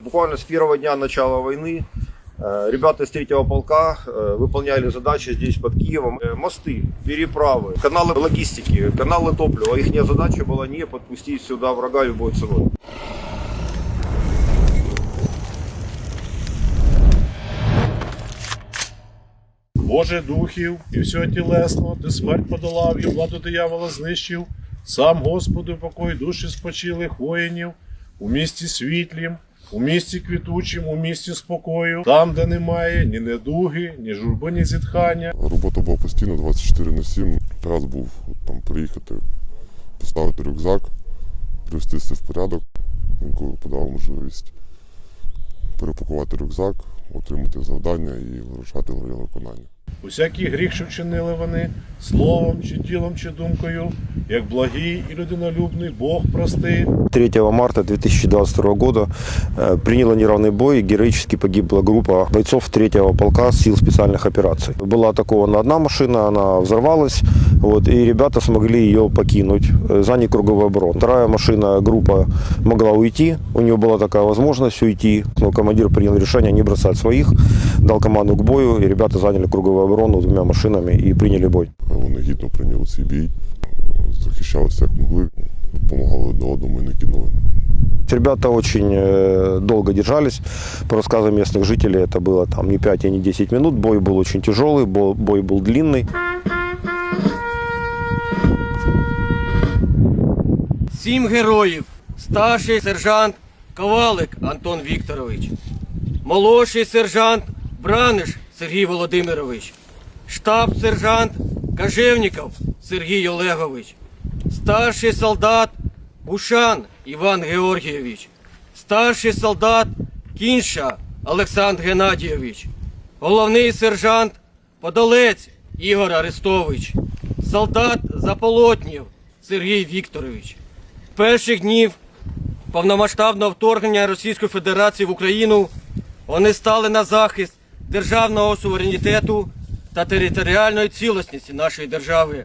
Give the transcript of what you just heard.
Буквально с первого дня начала войны э, ребята из третьего полка э, выполняли задачи здесь под Киевом. Э, Мосты, переправы, каналы логистики, каналы топлива. Их задача была не подпустить сюда врага любой ценой. Боже духів, і все тілесно, ти смерть подолав, і владу диявола знищив. Сам Господи, покой душі спочилих воїнів, у місті світлім, у місті квітучим, у місті спокою, там, де немає ні недуги, ні журби, ні зітхання. Робота була постійно 24 на 7. Раз був там приїхати, поставити рюкзак, привести все в порядок. Інколи подав можливість перепакувати рюкзак, отримати завдання і вирушати в виконання. Усякий гріх, що вчинили вони, словом, чи тілом, чи думкою, як благий і людинолюбний Бог прости. 3 марта 2022 года э, приняла неравный бой. Героически погибла группа бойцов 3 полка сил специальных операций. Была атакована одна машина, она взорвалась, вот, и ребята смогли ее покинуть, э, занять круговой оборон. Вторая машина, группа могла уйти, у нее была такая возможность уйти, но командир принял решение не бросать своих, дал команду к бою, и ребята заняли круговую оборону двумя машинами и приняли бой. Вони гідно прийняли цей бій, захищалися як могли, допомагали одне одному і не кинули. Ребята очень э, долго держались. По рассказам местных жителей, это было там не 5 и не 10 минут. Бой был очень тяжелый, бо- бой был длинный. Сім героїв. Старший сержант Ковалик Антон Вікторович. Молодший сержант Браниш Сергій Володимирович. Штаб-сержант Кажевніков Сергій Олегович. Старший солдат Бушан Іван Георгійович. Старший солдат Кінша Олександр Геннадійович. Головний сержант Подолець Ігор Арестович. Солдат Заполотнів Сергій Вікторович. Перших днів повномасштабного вторгнення Російської Федерації в Україну вони стали на захист державного суверенітету та територіальної цілісності нашої держави.